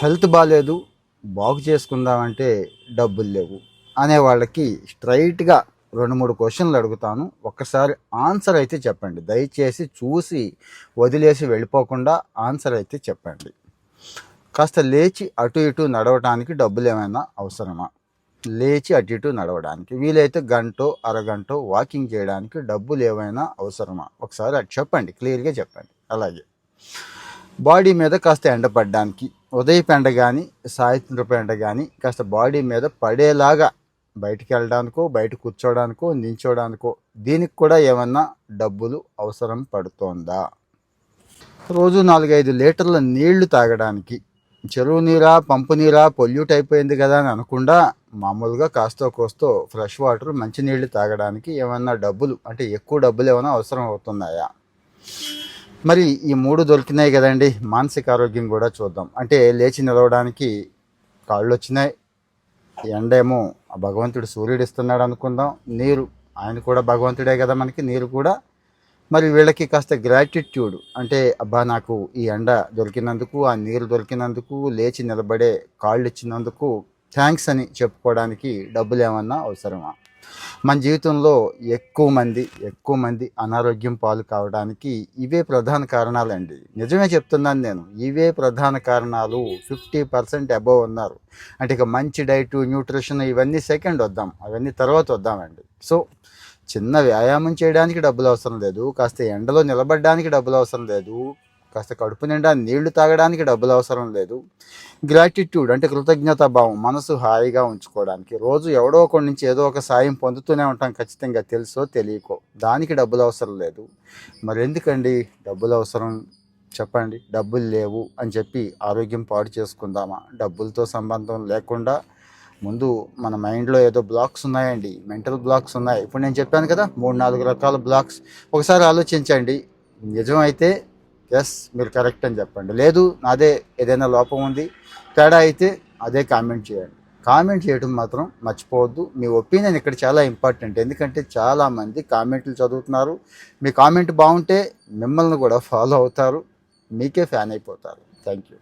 Health బాగాలేదు బాగు చేసుకుందామంటే డబ్బులు లేవు అనే వాళ్ళకి స్ట్రైట్గా రెండు మూడు క్వశ్చన్లు అడుగుతాను. ఒక్కసారి ఆన్సర్ అయితే చెప్పండి. దయచేసి చూసి వదిలేసి వెళ్ళిపోకుండా ఆన్సర్ అయితే చెప్పండి. కాస్త లేచి అటు ఇటు నడవడానికి డబ్బులు ఏమైనా అవసరమా? లేచి అటు ఇటు నడవడానికి వీలైతే గంటో అరగంటో వాకింగ్ చేయడానికి డబ్బులు ఏమైనా అవసరమా? ఒకసారి అది చెప్పండి. క్లియర్గా చెప్పండి. అలాగే. బాడీ మీద కాస్త ఎండపడడానికి ఉదయపెండ కానీ సాయంత్రపు పెండ కానీ కాస్త బాడీ మీద పడేలాగా బయటికి వెళ్ళడానికో బయట కూర్చోవడానికో నించోడానికో దీనికి కూడా ఏమన్నా డబ్బులు అవసరం పడుతోందా? రోజు నాలుగైదు లీటర్ల నీళ్ళు తాగడానికి చెరువు నీరా పంపు నీరా పొల్యూట్ అయిపోయింది కదా అని అనకుండా మామూలుగా కాస్తో కోస్తో ఫ్రెష్ వాటర్ మంచినీళ్ళు తాగడానికి ఏమన్నా డబ్బులు అంటే ఎక్కువ డబ్బులు ఏమైనా అవసరం అవుతున్నాయా? మరి ఈ మూడు దొరికినాయి కదండి. మానసిక ఆరోగ్యం కూడా చూద్దాం. అంటే లేచి నిలవడానికి కాళ్ళు వచ్చినాయి. ఎండేమో ఆ భగవంతుడు సూర్యుడు ఇస్తున్నాడు అనుకుందాం. నీరు ఆయన కూడా భగవంతుడే కదా మనకి నీరు కూడా. మరి వీళ్ళకి కాస్త గ్రాటిట్యూడ్ అంటే అబ్బా నాకు ఈ ఎండ దొరికినందుకు ఆ నీరు దొరికినందుకు లేచి నిలబడే కాళ్ళు ఇచ్చినందుకు థ్యాంక్స్ అని చెప్పుకోవడానికి డబ్బులు ఏమన్నా అవసరమా? మన జీవితంలో ఎక్కువ మంది ఎక్కువ మంది అనారోగ్యం పాలు కావడానికి ఇవే ప్రధాన కారణాలండి. నిజమే చెప్తున్నాను నేను ఇవే ప్రధాన కారణాలు ఫిఫ్టీ పర్సెంట్ అబోవ్ ఉన్నారు అంటే ఇక మంచి డైట్ న్యూట్రిషన్ ఇవన్నీ సెకండ్ వద్దాం అవన్నీ తర్వాత వద్దామండి. సో చిన్న వ్యాయామం చేయడానికి డబ్బులు అవసరం లేదు కాస్త ఎండలో నిలబడడానికి డబ్బులు అవసరం లేదు కాస్త కడుపు నిండా నీళ్ళు తాగడానికి డబ్బులు అవసరం లేదు. గ్రాటిట్యూడ్ అంటే కృతజ్ఞతా భావం మనసు హాయిగా ఉంచుకోవడానికి. రోజు ఎవడో ఒకటి నుంచి ఏదో ఒక సాయం పొందుతూనే ఉంటాం ఖచ్చితంగా తెలుసో తెలియకో. దానికి డబ్బులు అవసరం లేదు. మరి ఎందుకండి డబ్బులు అవసరం. చెప్పండి. డబ్బులు లేవు అని చెప్పి ఆరోగ్యం పాడు చేసుకుందామా? డబ్బులతో సంబంధం లేకుండా ముందు మన మైండ్లో ఏదో బ్లాక్స్ ఉన్నాయండి. మెంటల్ బ్లాక్స్ ఉన్నాయి. ఇప్పుడు నేను చెప్పాను కదా మూడు నాలుగు రకాల బ్లాక్స్. ఒకసారి ఆలోచించండి. నిజమైతే ఎస్ మీరు కరెక్ట్ అని చెప్పండి. లేదు నాదే ఏదైనా లోపం ఉంది తేడా అయితే అదే కామెంట్ చేయండి. కామెంట్ చేయడం మాత్రం మర్చిపోవద్దు. మీ ఒపీనియన్ ఇక్కడ చాలా ఇంపార్టెంట్ ఎందుకంటే చాలామంది కామెంట్లు చదువుతున్నారు. మీ కామెంట్ బాగుంటే మిమ్మల్ని కూడా ఫాలో అవుతారు. మీకే ఫ్యాన్ అయిపోతారు. Thank you